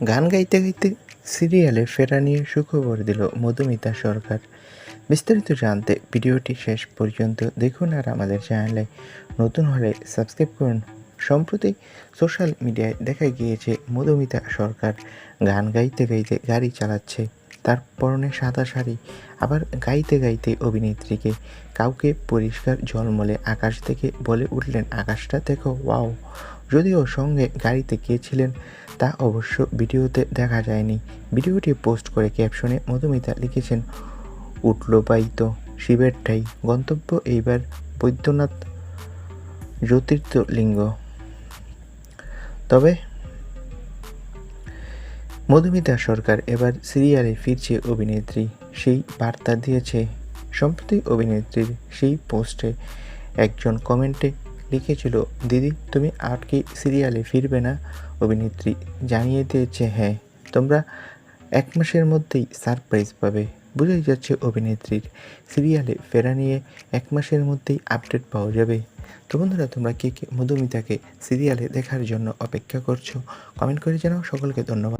গান গাইতে গাইতে সিরিয়ালে ফেরা নিয়ে সুখবর দিল মধুমিতা সরকার। বিস্তারিত জানতে ভিডিওটি শেষ পর্যন্ত দেখুন আর আমাদের চ্যানেলে নতুন হলে সাবস্ক্রাইব করুন। সম্প্রতি সোশ্যাল মিডিয়ায় দেখা গিয়েছে মধুমিতা সরকার গান গাইতে গাইতে গাড়ি চালাচ্ছে। তার পরনে সাদা শাড়ি, আবার গাইতে গাইতে অভিনেত্রীকে কাউকে পরিষ্কার ঝলমলে আকাশ থেকে বলে উঠলেন, আকাশটা দেখো, ওয়াও। যদিও সঙ্গে গাড়িতে গিয়েছিলেন তা অবশ্য ভিডিওতে দেখা যায়নি। ভিডিওটি পোস্ট করে ক্যাপশনে মধুমিতা লিখেছেন, উঠল পাইতো শিবের ঠাই, গন্তব্য এইবার বৈদ্যনাথ জ্যোতির্লিঙ্গ। তবে মধুমিতা সরকার এবার সিরিয়ালে ফিরছে অভিনেত্রী, সেই বার্তা দিয়েছে। সম্প্রতি অভিনেত্রীর সেই পোস্টে একজন কমেন্টে লিখেছিল, দিদি, তুমি আর কি সিরিয়ালে ফিরবে না? অভিনেত্রী জানিয়ে দিয়েছে হ্যাঁ তোমরা এক মাসের মধ্যেই সারপ্রাইজ পাবে। বোঝাই যাচ্ছে অভিনেত্রীর সিরিয়ালে ফেরা নিয়ে এক মাসের মধ্যেই আপডেট পাওয়া যাবে। তো বন্ধুরা, তোমরা কে কে মধুমিতাকে সিরিয়ালে দেখার জন্য অপেক্ষা করছ কমেন্ট করে জানাও। সকলকে ধন্যবাদ।